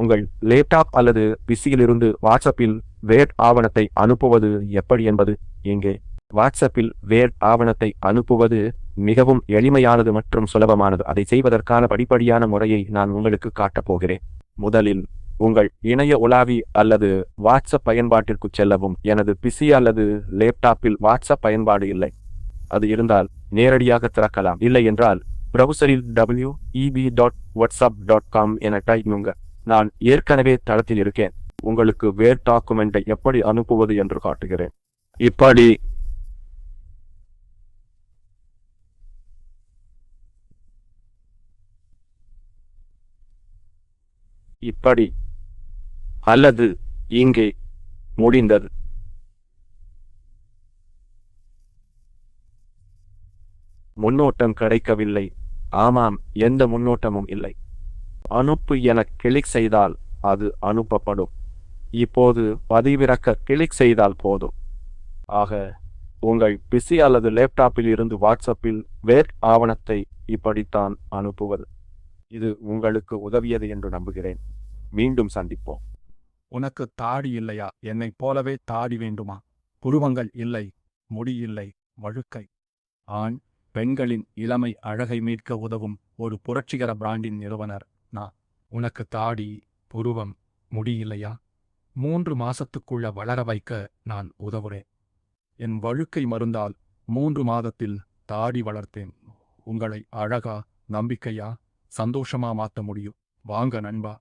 உங்கள் லேப்டாப் அல்லது பிசியிலிருந்து வாட்ஸ்அப்பில் வேர்ட் ஆவணத்தை அனுப்புவது எப்படி என்பது இங்கே. வாட்ஸ்அப்பில் வேர்ட் ஆவணத்தை அனுப்புவது மிகவும் எளிமையானது மற்றும் சுலபமானது. அதை செய்வதற்கான படிப்படியான முறையை நான் உங்களுக்கு காட்டப் போகிறேன். முதலில் உங்கள் இணைய உலாவி அல்லது வாட்ஸ்அப் பயன்பாட்டிற்கு செல்லவும். எனது பிசி அல்லது லேப்டாப்பில் வாட்ஸ்அப் பயன்பாடு இல்லை. அது இருந்தால் நேரடியாக திறக்கலாம். இல்லை என்றால் ப்ரௌசரில் W E B dot WhatsApp dot com என டைப்புங்க நான் ஏற்கனவே தளத்தில் இருக்கேன். உங்களுக்கு வேர் டாக்குமெண்ட்டை எப்படி அனுப்புவது என்று காட்டுகிறேன். இப்படி. இப்படி. அல்லது இங்கே முடிந்தது. முன்னோட்டம் கிடைக்கவில்லை. ஆமாம் எந்த முன்னோட்டமும் இல்லை. அனுப்பு என கிளிக் செய்தால் அது அனுப்பப்படும். இப்போது பதிவிறக்க கிளிக் செய்தால் போதும். ஆக உங்கள் பிசி அல்லது லேப்டாப்பில் இருந்து வாட்ஸ்அப்பில் வேர் ஆவணத்தை இப்படித்தான் அனுப்புவது. இது உங்களுக்கு உதவியது என்று நம்புகிறேன். மீண்டும் சந்திப்போம். உனக்கு தாடி இல்லையா? என்னைப் போலவே தாடி வேண்டுமா? புருவங்கள் இல்லை முடி இல்லை வழுக்கை. ஆண் பெண்களின் இளமை அழகை மீட்க உதவும் ஒரு புரட்சிகர பிராண்டின் நிறுவனர். நான் உனக்கு தாடி புருவம் முடியில்லையா மூன்று மாசத்துக்குள்ள வளர வைக்க நான் உதவுறேன். என் வழுக்கை மருந்தால் மூன்று மாதத்தில் தாடி வளர்த்தேன். உங்களை அழகா நம்பிக்கையா சந்தோஷமா மாத்த முடியும். வாங்க நண்பா.